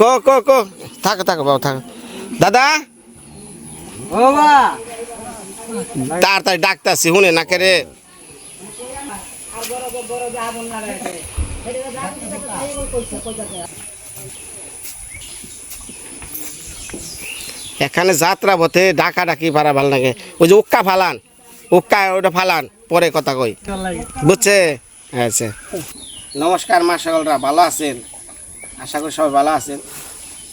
ক ক ক। থাকো থাকো বাবু থাকো। দাদা? তাড়াতাড়ি ডাকতাছি শুনে না কে রে? এখানে যাত্রা পথে ডাকা ডাকি পারা ভালো লাগে। ওই যে উক্কা ফালান উক্কা ওটা ফালান পরে কথা কই। বুঝছে? আচ্ছা। নমস্কার মা সকলরা ভালো আছেন? আশা করি সবাই ভালো আছেন।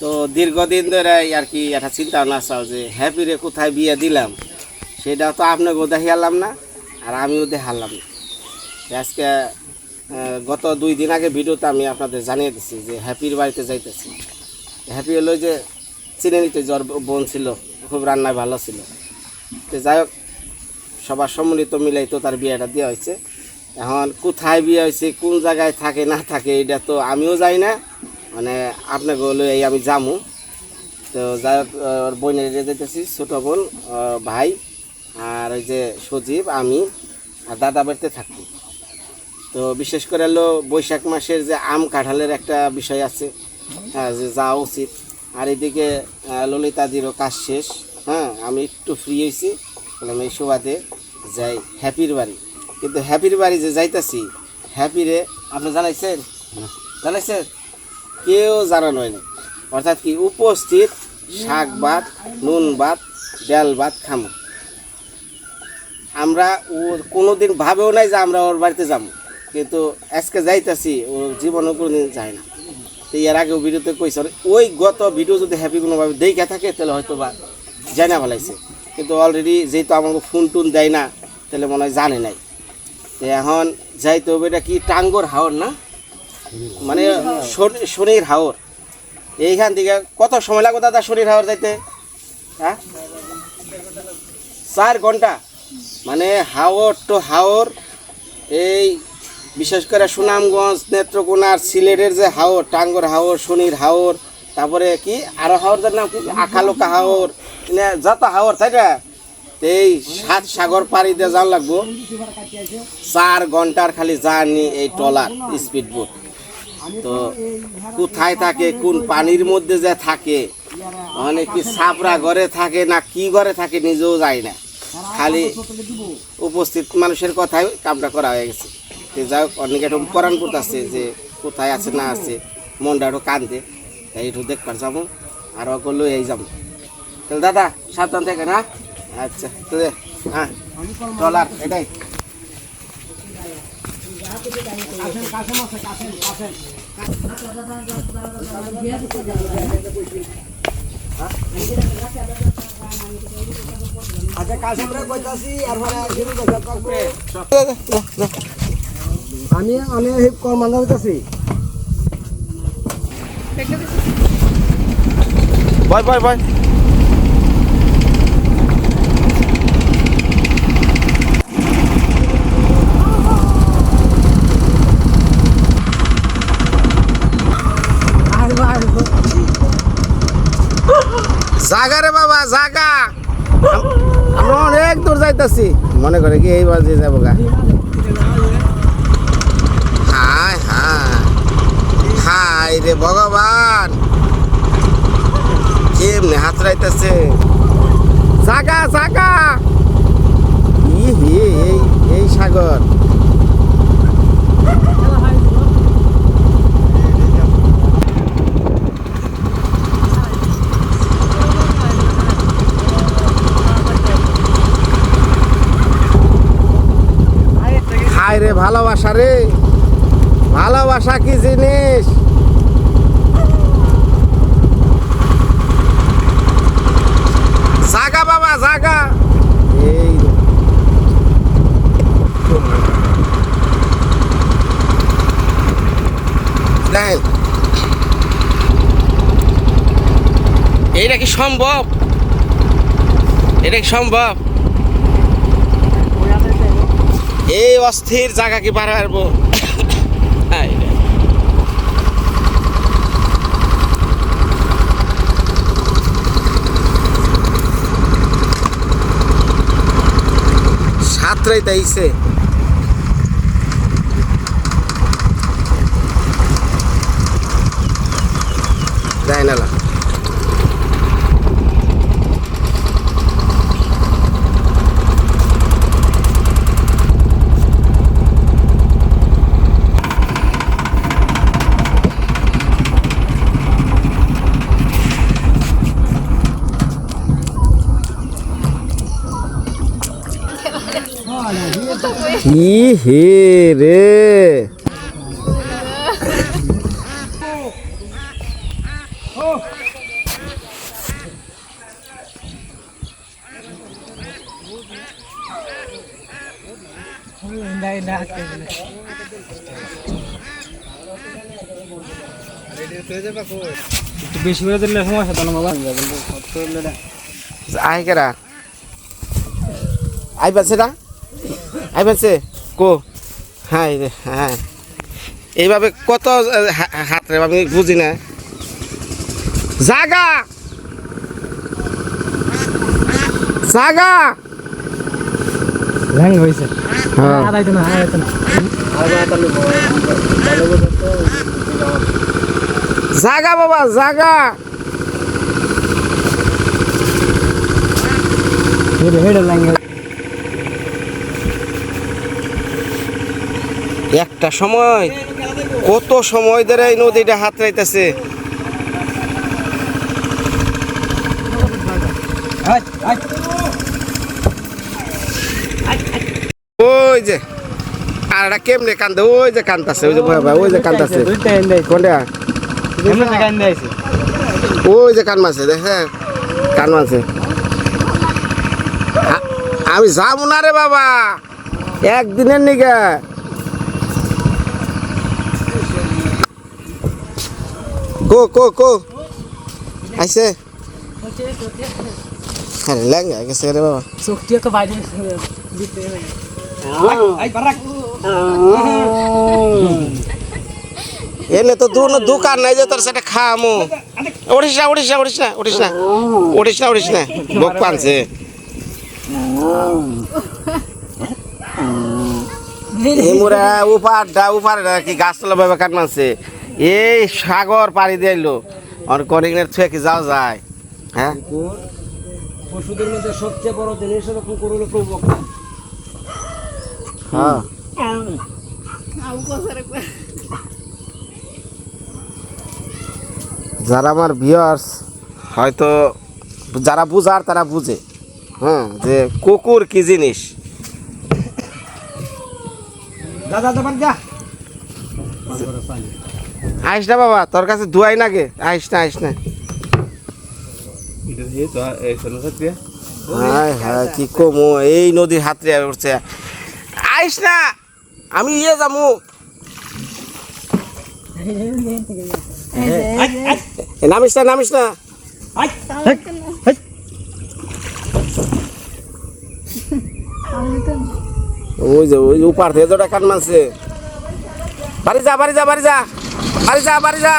তো দীর্ঘদিন ধরে আর কি একটা চিন্তা ভাবনা আছে যে, হ্যাপি রে কোথায় বিয়ে দিলাম? সেটা তো আপনাকেও দেখালাম না, আর আমিও দেখালাম না। আজকে গত দুই দিন আগে ভিডিওতে আমি আপনাদের জানিয়ে দিচ্ছি যে, হ্যাপির বাড়িতে যাইতেছি। হ্যাপি হলো যে চিনে নিতে জ্বর বোন ছিল, খুব রান্নায় ভালো ছিল। তো যাই হোক, সবার সম্মিলিত মিলাই তো তার বিয়েটা দেওয়া হয়েছে। এখন কোথায় বিয়ে হয়েছে, কোন জায়গায় থাকে, না থাকে, এটা তো আমিও যাই না। মানে আপনাকে এই আমি জামু। তো যাই হোক বোনের যেতেছি ছোটো বোন ভাই, আর ওই যে সজীব, আমি, আর দাদা বাড়িতে থাকি। তো বিশেষ করে হলো বৈশাখ মাসের যে আম কাঁঠালের একটা বিষয় আছে হ্যাঁ যে যাওয়া উচিত। আর এদিকে ললিতাদিরও কাজ শেষ হ্যাঁ আমি একটু ফ্রি হয়েছি বললাম, এই সুবাদে যাই হ্যাপির বাড়ি। কিন্তু হ্যাপির বাড়ি যে যাইতাছি হ্যাপিরে আপনি জানাইছেন? জানাইছেন? কেউ জানানো হয়নি অর্থাৎ কি উপস্থিত শাক ভাত, নুন ভাত, ডাল ভাত খামো। আমরা ও কোনোদিন ভাবেও নাই যে আমরা ওর বাড়িতে যাব। কিন্তু আজকে যাইতাছি, ও জীবনে কোনোদিন যায় না। তো এর আগেও ভিডিওতে কইছে, ওই গত ভিডিও যদি হ্যাপি কোনোভাবে দেখে থাকে, তাহলে হয়তো বা জানা ভালাইছে কিন্তু অলরেডি যেহেতু আমাকে ফোন টুন দেয় না, তাহলে মনে হয় জানে নাই। তো এখন যাইতে হবে এটা কি টাঙ্গর হাওর না? মানে শনি- শনির হাওর। এইখান থেকে কত সময় লাগবে দাদা শনির হাওর যাইতে? হ্যাঁ? চার ঘণ্টা। মানে হাওর টু হাওর, এই বিশেষ করে সুনামগঞ্জ, নেত্রকোনার, সিলেটের যে হাওর, টাঙ্গর হাওর, শনির হাওর, তারপরে কি আরও হাওরদের নাম কি? আখালোকা হাওর মানে যত হাওর, তাই না? এই সাত সাগর পাড়ি দিয়ে লাগবো। চার ঘণ্টার খালি জার্নি এই ট্রলার, স্পিড বোট। তো কোথায় থাকে, কোন পানির মধ্যে যে থাকে মানে কি সাপরা ঘরে থাকে না কি ঘরে থাকে নিজেও যায় না। খালি উপস্থিত মানুষের কথাই কামটা করা হয়ে গেছে। তো যাই হোক, অনেকে একটু পরাণ করতেছে যে কোথায় আছে, না আছে, মনটা একটু কান্দে। তাই একটু দেখবার যাব, আর অগলো এই যাব। তাহলে দাদা, সাবধান থেকে না? আচ্ছা তো হ্যাঁ ট্রলার এটাই। আচ্ছা কাছে আমরা কইতাছি আর পরে আমি আমি হেল্প কর মানা বয় বয় বয়। জাগা। আমরা অনেক দূর যাইতাছি। মনে করে কি এই বাজে যাব গা? হায় হায়। হায় রে ভগবান। কেমনে হাত রাইতেছে জাগা জাগা। ই হি এই সাগর হায় রে ভালোবাসা রে। ভালোবাসা কি জিনিস? জাগা বাবা জাগা। দেখেন কি সম্ভব? এটা কি সম্ভব? এই অস্থির জায়গা কি পার পারব। সাতটাই তাইছে দেয় না কি হে রে? বেশি করে দিলে সমস্যা তো না বাবা। আয় কেরা? আই পাচ্ছে না? আই কো? হ্যাঁ রে, হ্যাঁ। এইভাবে কত হাত রে আমি বুঝি না। জাগা! জাগা! ল্যাং হয়েছে হ্যাঁ। না না। জাগা বাবা জাগা! হেডে হেডে ল্যাং একটা সময়, কত সময় ধরে এই নদীটা হাত রাইতেছে ওই যে, আর এটা কেমনে কান্দে? ওই যে কান্দাছে ওই যে বাবা ওই যে কান্দাছে ওই যে কান মাছে দেখে কান মাছে আ- আমি যাব না রে বাবা। একদিনের নিগে। কো কো কো আইসে আরে লেঙ্গা গেছে রে বাবা। শক্তি তো বাইরে দিতে আই বারাক এনে তো দু দোকান নাই যে তোর সেটা খামু। উড়িস না উড়িস না উড়িস না উড়িস না উড়িস না উড়িস না বক পানছে এমুরা উপারটা উপারটা কি গাছতলা ভাবে কাট মানছে। এই সাগর পাড়ি দিলো আর করিংয়ের ছুঁয়ে কি যাওয়া যায়? হ্যাঁ? পশুদের মধ্যে সবচেয়ে বড় জিনিস হলো কুকুর হলো প্রবক্তা। হ্যাঁ। যারা আমার ভিউয়ার্স হয়তো যারা বুঝার তারা বুঝে। হ্যাঁ যে কুকুর কি জিনিস? দাদা দাবার যা। আইস না বাবা তোর কাছে ধুয়াই না গে আইস না আইস না। হায় হায় কি কমু এই নদীর হাতরে উঠছে। আইস না আমি ইয়ে যামু এ, নামিস না নামিস না। ওই যে ওই উপার থেকে কান মানছে বাড়ি যা বাড়ি যা বাড়ি যা। বাড়ি যা বাড়ি যা।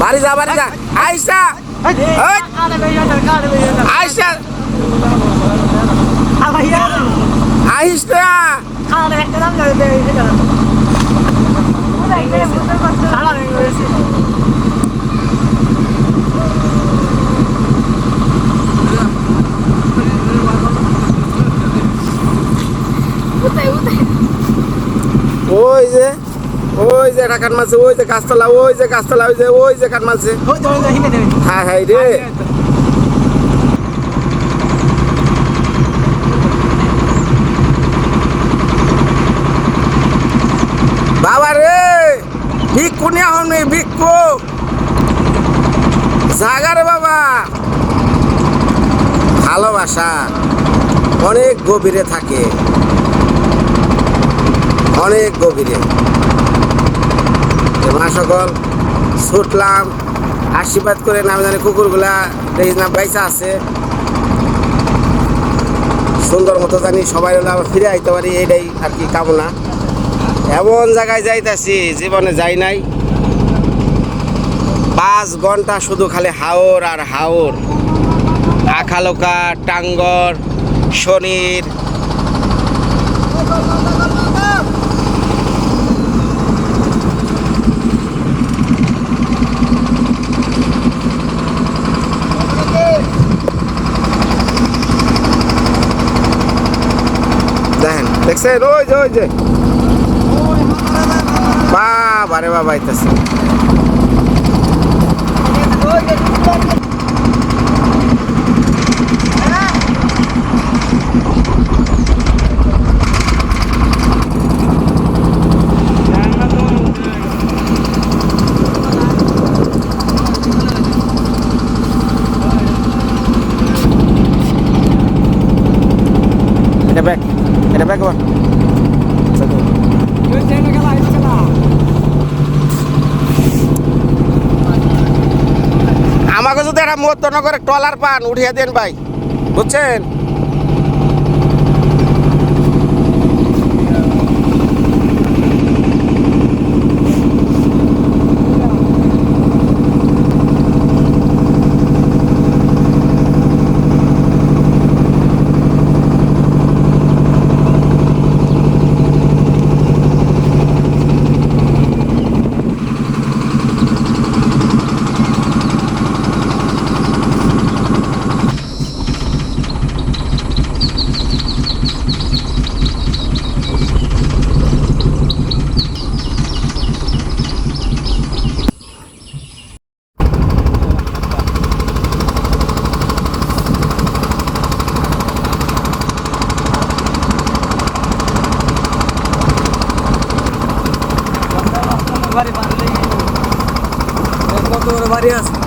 বাড়ি যা বাড়ি যা। আইসা আইসা আইস না ওই যে কান মারছে ওই যে গাছতলা ওই যে গাছতলা ওই যে ওই যে কান মারছে। হ্যাঁ হ্যাঁ রে। বাবা রে ভিক্ষু নিয়ে হন ভিক্ষু। জাগা রে বাবা। ভালোবাসা অনেক গভীরে থাকে। অনেক গভীরে। তো মা সকল ছুটলাম, আশীর্বাদ করে নামে জানি কুকুরগুলা, দেখি না পয়সা আছে। সুন্দর মতো জানি সবাই আবার ফিরে আইতে পারি এইটাই আর কি কামনা। এমন জায়গায় যাইতাছি, জীবনে যাই নাই। পাঁচ ঘণ্টা শুধু খালি হাওর আর হাওর। আখালোকা, টাঙ্গর, শনির দেখছেন ওই যে ওই যে। বাবা রে বাবা আইতাছে এটা ব্যাগ ব্যাগ বা আমাকে যদি একটা নগরে ট্রলার পান উঠিয়ে দেন ভাই। বুঝছেন? কত বড় বাড়ি আছে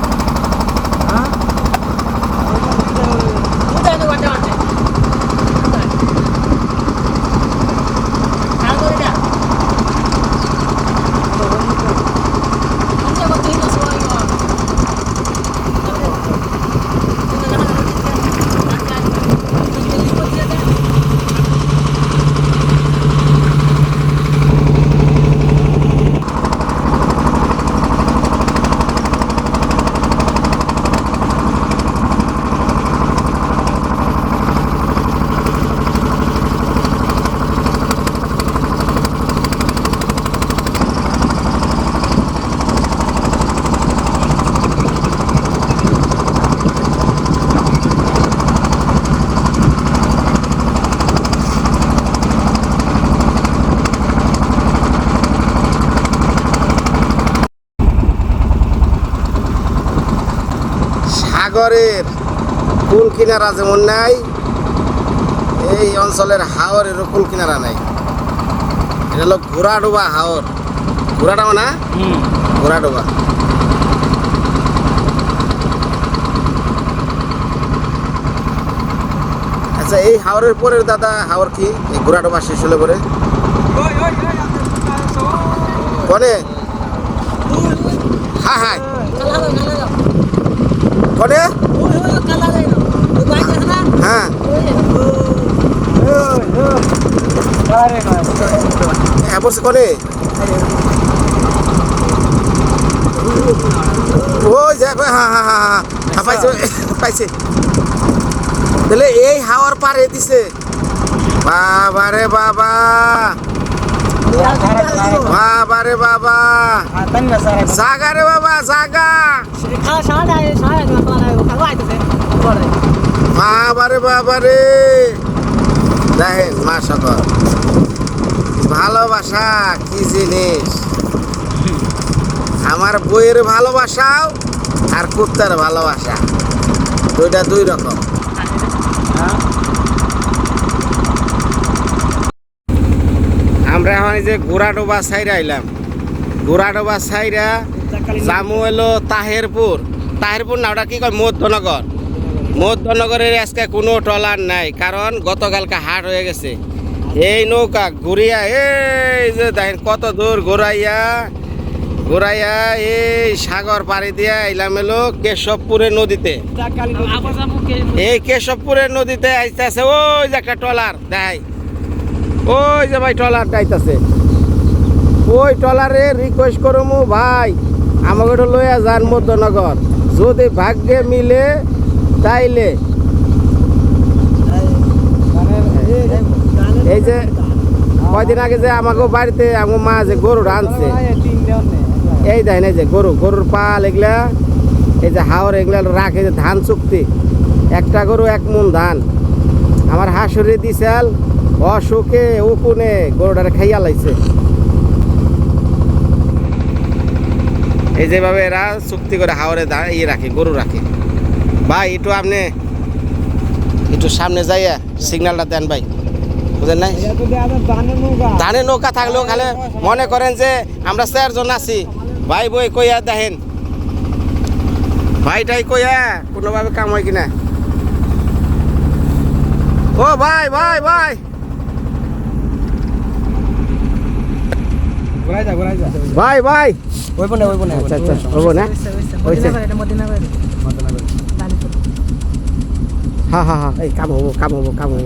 সাগরের কুল কিনারা যেমন নাই এই অঞ্চলের হাওরেরও কুল কিনারা নাই। এটা হলো ঘোড়াডোবা হাওর। ঘোড়াডোবা না? ঘোড়াডোবা। আচ্ছা এই হাওরের পরের দাদা হাওর কি? এই ঘোড়াডোবা শেষ হলে পরে। কনে? হ্যাঁ হ্যাঁ। কনে? হ্যাঁ। হ্যাঁ হ্যাঁ পাইছে এই হাওয়ার পারে দিছে। বাবা রে বাবা। বাবা রে বাবা। জাগা রে বাবা, জাগা। বাবা রে বাবা দেখেন মা সকল ভালোবাসা কি জিনিস? আমার বইয়ের ভালোবাসাও আর কুত্তার ভালোবাসা। দুইটা দুই রকম। আমরা এখন যে ঘোড়াডোবা সাইরা আইলাম। ঘোড়াডোবা সাইরা জামু এলো তাহেরপুর। তাহেরপুর না ওটা কি কয়? মধ্যনগর। মধ্যনগরের আজকে কোনো ট্রলার নাই, কারণ গতকালকে হাট হয়ে গেছে। এই নৌকা ঘুরিয়া, এই যে দেখেন কত দূর ঘুরাইয়া ঘুরাইয়া এই সাগর পাড়ি দিয়া এলাম এলো কেশবপুরের নদীতে। এই কেশবপুরের নদীতে আইতে আছে ওই যে একটা ট্রলার, দেখাই। ওই যে ভাই ট্রলার আইতাছে। ওই ট্রলারে রিকোয়েস্ট করমু, ভাই আমাকে লইয়া যান মধ্যনগর। যদি ভাগ্যে মিলে তাইলে। এই যে, কয়দিন আগে যে আমাকে বাড়িতে আমার মা যে গরু আনছে, এই দেখেন, এই যে গরু, গরুর পাল এগুলা, এই যে হাওর এগুলা রাখে যে ধান চুক্তি। একটা গরু, এক মন ধান। আমার হাঁসুরি দিছাল, অসুখে, উকুনে গরুটারে খাইয়া লাইছে। এই যেভাবে এরা চুক্তি করে হাওড়ে ইয়ে রাখে, গরু রাখে। ভাই একটু আপনি একটু সামনে যাইয়া সিগন্যালটা দেন ভাই। বুঝলেন নাই? ধানের নৌকা থাকলেও খালে মনে করেন যে আমরা চারজন আছি। ভাই বই কইয়া দেখেন। ভাইটাই কইয়া কোনোভাবে কাম হয় কিনা। ও ভাই ভাই ভাই। ভাই ভাই। ওই বনে ওই বনে আচ্ছা আচ্ছা হব না হয়েছে হ্যাঁ হ্যাঁ হ্যাঁ। এই কাম হব কাম হব কাম হব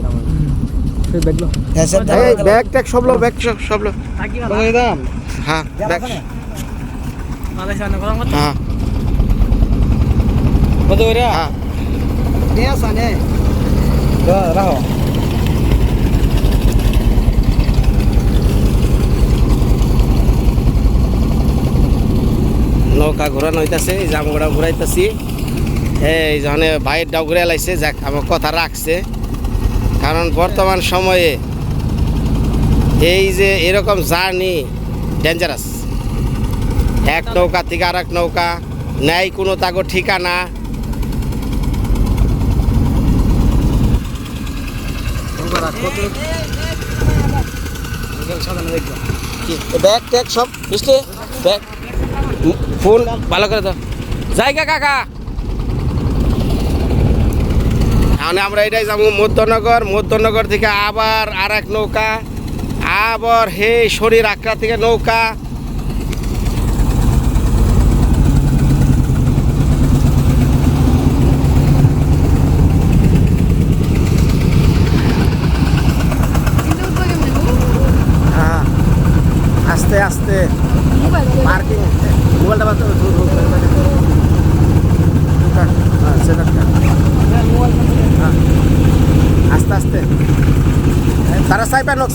এই ব্যাগ ট্যাগ সব লো ব্যাগ সব সব লো। হ্যাঁ ব্যাগ। হ্যাঁ। কত করে? হ্যাঁ। নে আসা নে। রাখো। নৌকা ঘোরানো হইতাছে এই জামগড়া ঘুরাইতেছি। এই যখন বাইরের ডাউ ঘুরে লাইছে যাক আমার কথা রাখছে। কারণ বর্তমান সময়ে এই যে এরকম জার্নি ডেঞ্জারাস এক নৌকা থেকে আর এক নৌকা নেয় কোনো তাগো ঠিকানা। ব্যাগ ট্যাগ সব বুঝলে? ব্যাগ। ফোন ভালো করে দাও জায়গা কাকা। এখন আমরা এটাই যাব মধ্যনগর। মধ্যনগর থেকে আবার আর এক নৌকা। আবার হে শরীর আকড়া থেকে নৌকা।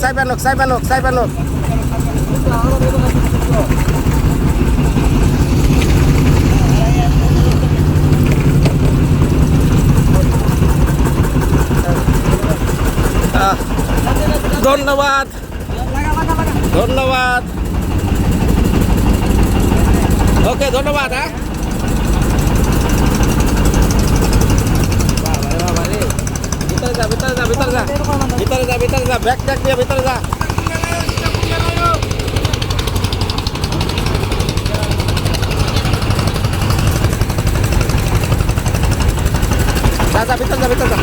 তারা সাইবার লোক সাইবার লোক সাইবার লোক সাইবার লোক আহ, ধন্যবাদ ধন্যবাদ ওকে ধন্যবাদ হ্যাঁ ভিতরে যা ভিতরে যা ব্যাগ ট্যাগ নিয়ে ভিতরে যা। যা যা, ভিতরে যা ভিতরে যা।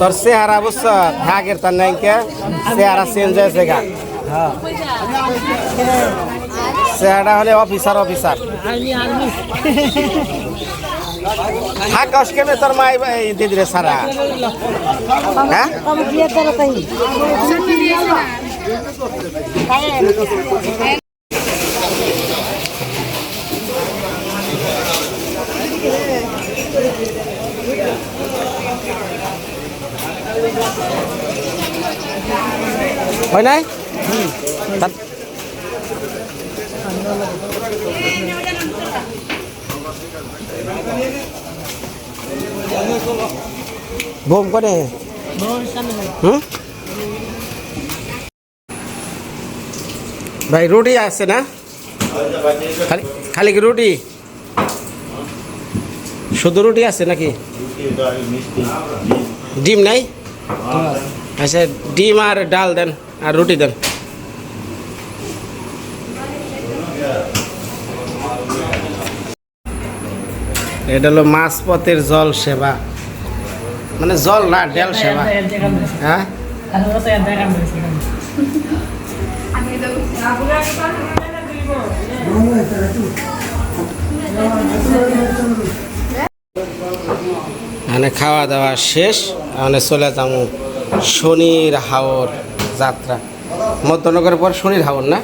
तर सेहारा बस धा गिरता नहीं के सेहारा सेम से का हाँ सेहारा हले ऑफिसर ऑफिसर। থাকাস কেন তোর মা এই দিদিরে সারা? হ্যাঁ? হয় নাই? বোম করে? হুম? ভাই রুটি আছে না? খালি খালি কি রুটি? শুধু রুটি আছে নাকি? ডিম নাই? আচ্ছা ডিম আর ডাল দেন আর রুটি দেন। এটা হলো মাছপথের জল সেবা। মানে জল না ডেল সেবা। হ্যাঁ। মানে খাওয়া দাওয়া শেষ মানে চলে যাব শনির হাওর যাত্রা। মধ্যনগরের পর শনির হাওর না?